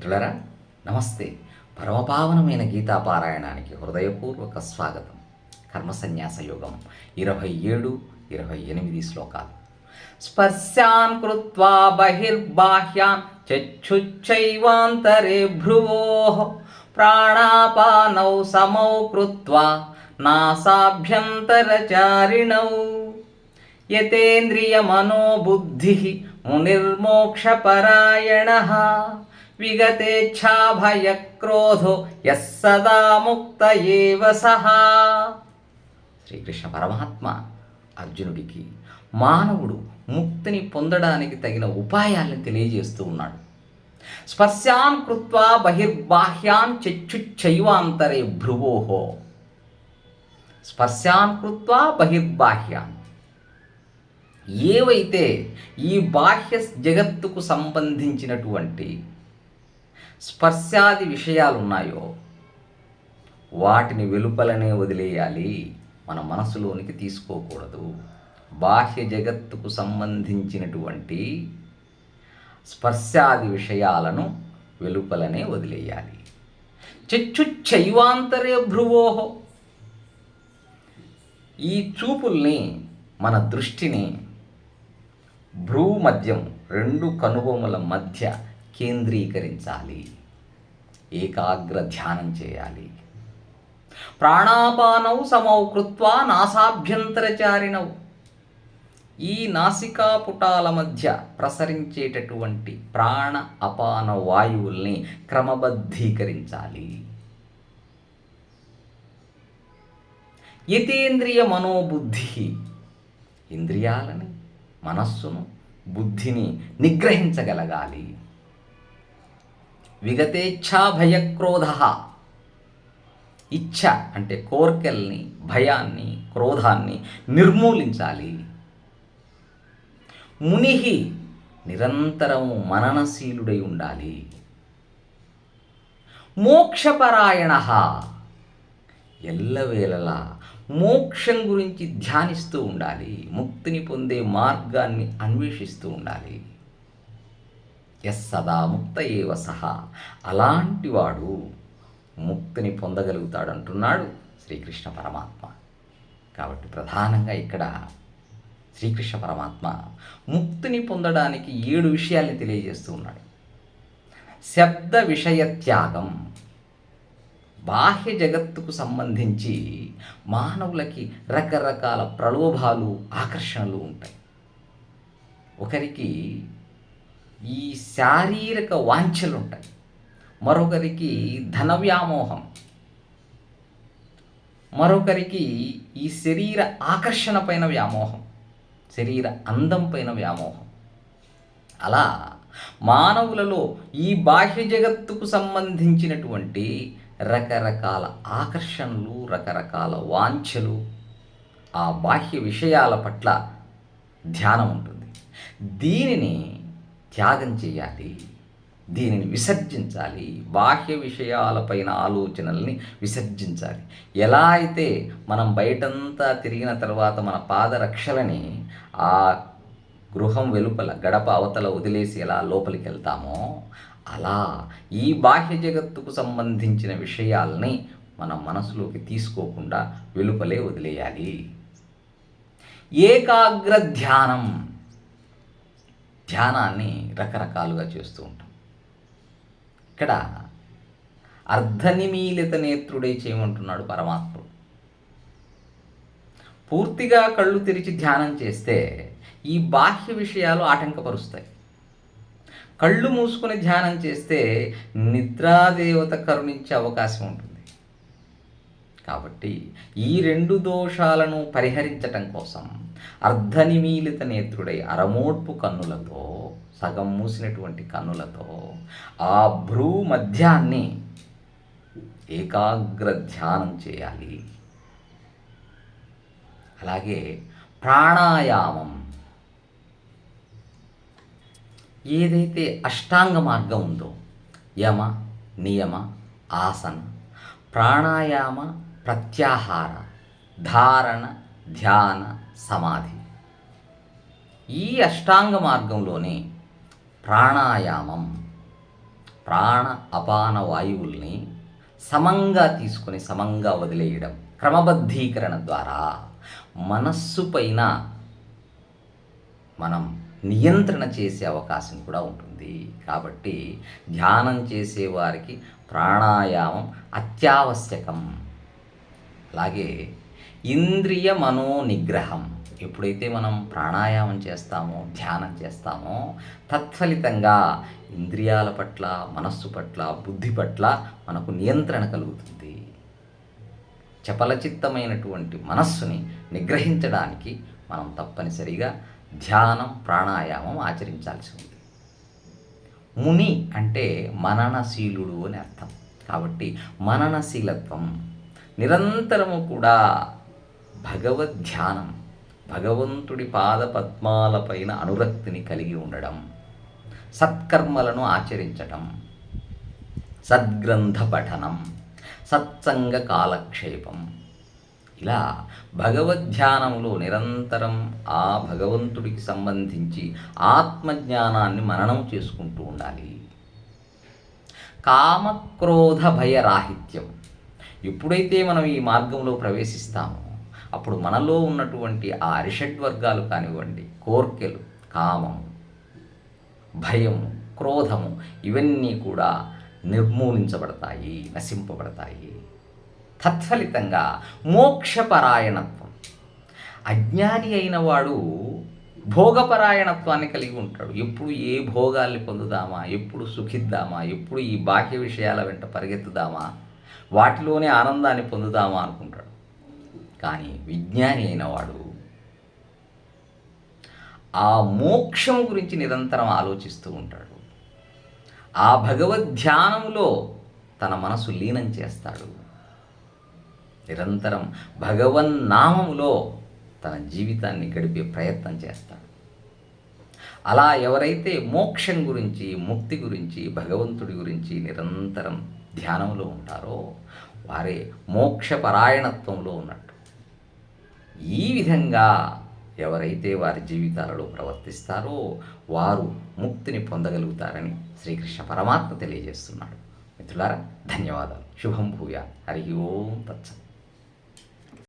మిత్రులరా నమస్తే. పరమపావనమైన గీతాపారాయణానికి హృదయపూర్వక స్వాగతం. కర్మసన్యాస యోగం ఇరవై ఏడు ఇరవై ఎనిమిది శ్లోకాలు. స్పర్శాన్ కృత్వా బహిర్బాహ్యాన్ చచ్చుచ్చైవాంతరే భ్రువో ప్రాణాపానౌ సమౌ కృత్వా నాసాభ్యంతరచారిణౌ. యతేంద్రియమనోబుద్ధి మునిర్మోక్షపరాయణ విగతేచ్ఛాభయక్రోధో యస్ సదా ముక్త ఏవ సహా శ్రీకృష్ణ పరమాత్మ అర్జునుడికి మానవుడు ముక్తిని పొందడానికి తగిన ఉపాయాలను తెలియజేస్తూ ఉన్నాడు. స్పర్శాన్ కృత్వా బహిర్బాహ్యాన్ చచ్చుచ్చైవాంతరే భ్రువోహో స్పర్శాన్ కృత్వా బహిర్బాహ్యాన్. ఏవైతే ఈ బాహ్య జగత్తుకు సంబంధించినటువంటి స్పర్శాది విషయాలు ఉన్నాయో వాటిని వెలుపలనే వదిలేయాలి. మన మనసులోనికి తీసుకోకూడదు. బాహ్య జగత్తుకు సంబంధించినటువంటి స్పర్శాది విషయాలను వెలుపలనే వదిలేయాలి. చెచ్చు చైవాంతరే భ్రువోహో ఈ చూపుల్ని మన దృష్టిని భ్రూ మధ్యం రెండు కనుబొమ్మల మధ్య కేంద్రీకరించాలి. ఏకాగ్ర ధ్యానం చేయాలి. ప్రాణాపానౌ సమౌ కృత్వా నాసాభ్యంతరచారిణౌ. ఈ నాసికా పుటాల మధ్య ప్రసరించేటటువంటి ప్రాణ అపాన వాయువుల్ని క్రమబద్ధీకరించాలి. యతేంద్రియ మనోబుద్ధి ఇంద్రియాలని మనస్సును బుద్ధిని నిగ్రహించగలగాలి. విగతేచ్ఛా భయక్రోధ. ఇచ్ఛ అంటే కోర్కెల్ని భయాన్ని క్రోధాన్ని నిర్మూలించాలి. ముని నిరంతరం మననశీలుడై ఉండాలి. మోక్షపరాయణ. ఎల్లవేళలా మోక్షం గురించి ధ్యానిస్తూ ఉండాలి. ముక్తిని పొందే మార్గాన్ని అన్వేషిస్తూ ఉండాలి. ఎస్ సదా ముక్త ఏవ సహా. అలాంటి వాడు ముక్తిని పొందగలుగుతాడు అంటున్నాడు శ్రీకృష్ణ పరమాత్మ. కాబట్టి ప్రధానంగా ఇక్కడ శ్రీకృష్ణ పరమాత్మ ముక్తిని పొందడానికి ఏడు విషయాల్ని తెలియజేస్తూ ఉన్నాడు. శబ్ద విషయ త్యాగం బాహ్య జగత్తుకు సంబంధించి మానవులకి రకరకాల ప్రలోభాలు ఆకర్షణలు ఉంటాయి. ఒకరికి ఈ శారీరక వాంఛలు ఉంటాయి. మరొకరికి ధన వ్యామోహం. మరొకరికి ఈ శరీర ఆకర్షణ పైన వ్యామోహం శరీర అందం పైన వ్యామోహం. అలా మానవులలో ఈ బాహ్య జగత్తుకు సంబంధించినటువంటి రకరకాల ఆకర్షణలు రకరకాల వాంఛలు ఆ బాహ్య విషయాల పట్ల ధ్యానం ఉంటుంది. దీనిని త్యాగం చేయాలి దీనిని విసర్జించాలి బాహ్య విషయాలపైన ఆలోచనల్ని విసర్జించాలి. ఎలా అయితే మనం బయటంతా తిరిగిన తర్వాత మన పాదరక్షలని ఆ గృహం వెలుపల గడప అవతల వదిలేసి ఎలా లోపలికి వెళ్తామో అలా ఈ బాహ్య జగత్తుకు సంబంధించిన విషయాల్ని మన మనసులోకి తీసుకోకుండా వెలుపలే వదిలేయాలి. ఏకాగ్ర ధ్యానం. ధ్యానాన్ని రకరకాలుగా చేస్తూ ఉంటాం. ఇక్కడ అర్ధనిమీలిత నేత్రుడే చేయమంటున్నాడు పరమాత్ముడు. పూర్తిగా కళ్ళు తెరిచి ధ్యానం చేస్తే ఈ బాహ్య విషయాలు ఆటంకపరుస్తాయి. కళ్ళు మూసుకుని ధ్యానం చేస్తే నిద్రాదేవత కరుణించే అవకాశం ఉంటుంది. కాబట్టి ఈ రెండు దోషాలను పరిహరించటం కోసం అర్ధనిమీలిత నేత్రుడై అరమోడ్పు కన్నులతో సగం మూసినటువంటి కన్నులతో ఆ భ్రూ మధ్యాన్ని ఏకాగ్ర ధ్యానం చేయాలి. అలాగే ప్రాణాయామం ఏదైతే అష్టాంగ మార్గం ఉందో యమ నియమ ఆసన ప్రాణాయామ ప్రత్యాహార ధారణ ధ్యాన సమాధి. ఈ అష్టాంగ మార్గంలోనే ప్రాణాయామం ప్రాణ అపాన వాయువుల్ని సమంగా తీసుకొని సమంగా వదిలేయడం క్రమబద్ధీకరణ ద్వారా మనస్సు పైన మనం నియంత్రణ చేసే అవకాశం కూడా ఉంటుంది. కాబట్టి ధ్యానం చేసే వారికి ప్రాణాయామం అత్యావశ్యకం. అలాగే ఇంద్రియ మనో నిగ్రహం ఎప్పుడైతే మనం ప్రాణాయామం చేస్తామో ధ్యానం చేస్తామో తత్ఫలితంగా ఇంద్రియాల పట్ల మనస్సు పట్ల బుద్ధి పట్ల మనకు నియంత్రణ కలుగుతుంది. చపలచిత్తమైనటువంటి మనస్సుని నిగ్రహించడానికి మనం తప్పనిసరిగా ధ్యానం ప్రాణాయామం ఆచరించాల్సి ఉంది. ముని అంటే మననశీలుడు అని అర్థం. కాబట్టి మననశీలత్వం నిరంతరము కూడా భగవద్ ధ్యానం భగవంతుడి పాద పద్మాలపైన అనురక్తిని కలిగి ఉండడం సత్కర్మలను ఆచరించటం సద్గ్రంథ పఠనం సత్సంగ కాలక్షేపం ఇలా భగవద్ధ్యానంలో నిరంతరం ఆ భగవంతుడికి సంబంధించి ఆత్మజ్ఞానాన్ని మననం చేసుకుంటూ ఉండాలి. కామక్రోధ భయరాహిత్యం ఎప్పుడైతే మనం ఈ మార్గంలో ప్రవేశిస్తామో అప్పుడు మనలో ఉన్నటువంటి ఆ అరిషడ్ వర్గాలు కానివ్వండి కోర్కెలు కామము భయము క్రోధము ఇవన్నీ కూడా నిర్మూలించబడతాయి నశింపబడతాయి. తత్ఫలితంగా మోక్షపరాయణత్వం. అజ్ఞాని అయిన వాడు భోగపరాయణత్వాన్ని కలిగి ఉంటాడు. ఎప్పుడు ఏ భోగాల్ని పొందుదామా? ఎప్పుడు సుఖిద్దామా? ఎప్పుడు ఈ బాహ్య విషయాల వెంట పరిగెత్తుదామా? వాటిలోనే ఆనందాన్ని పొందుదామా అనుకుంటాడు. కానీ విజ్ఞాని అయిన వాడు ఆ మోక్షం గురించి నిరంతరం ఆలోచిస్తూ ఉంటాడు. ఆ భగవద్ ధ్యానంలో తన మనసు లీనం చేస్తాడు. నిరంతరం భగవన్నామములో తన జీవితాన్ని గడిపే ప్రయత్నం చేస్తాడు. అలా ఎవరైతే మోక్షం గురించి ముక్తి గురించి భగవంతుడి గురించి నిరంతరం ధ్యానంలో ఉంటారో వారే మోక్షపరాయణత్వంలో ఉన్నట్టు. ఈ విధంగా ఎవరైతే వారి జీవితాలలో ప్రవర్తిస్తారో వారు ముక్తిని పొందగలుగుతారని శ్రీకృష్ణ పరమాత్మ తెలియజేస్తున్నాడు. మిత్రులారా ధన్యవాదాలు. శుభం భూయా హరి ఓం తత్సం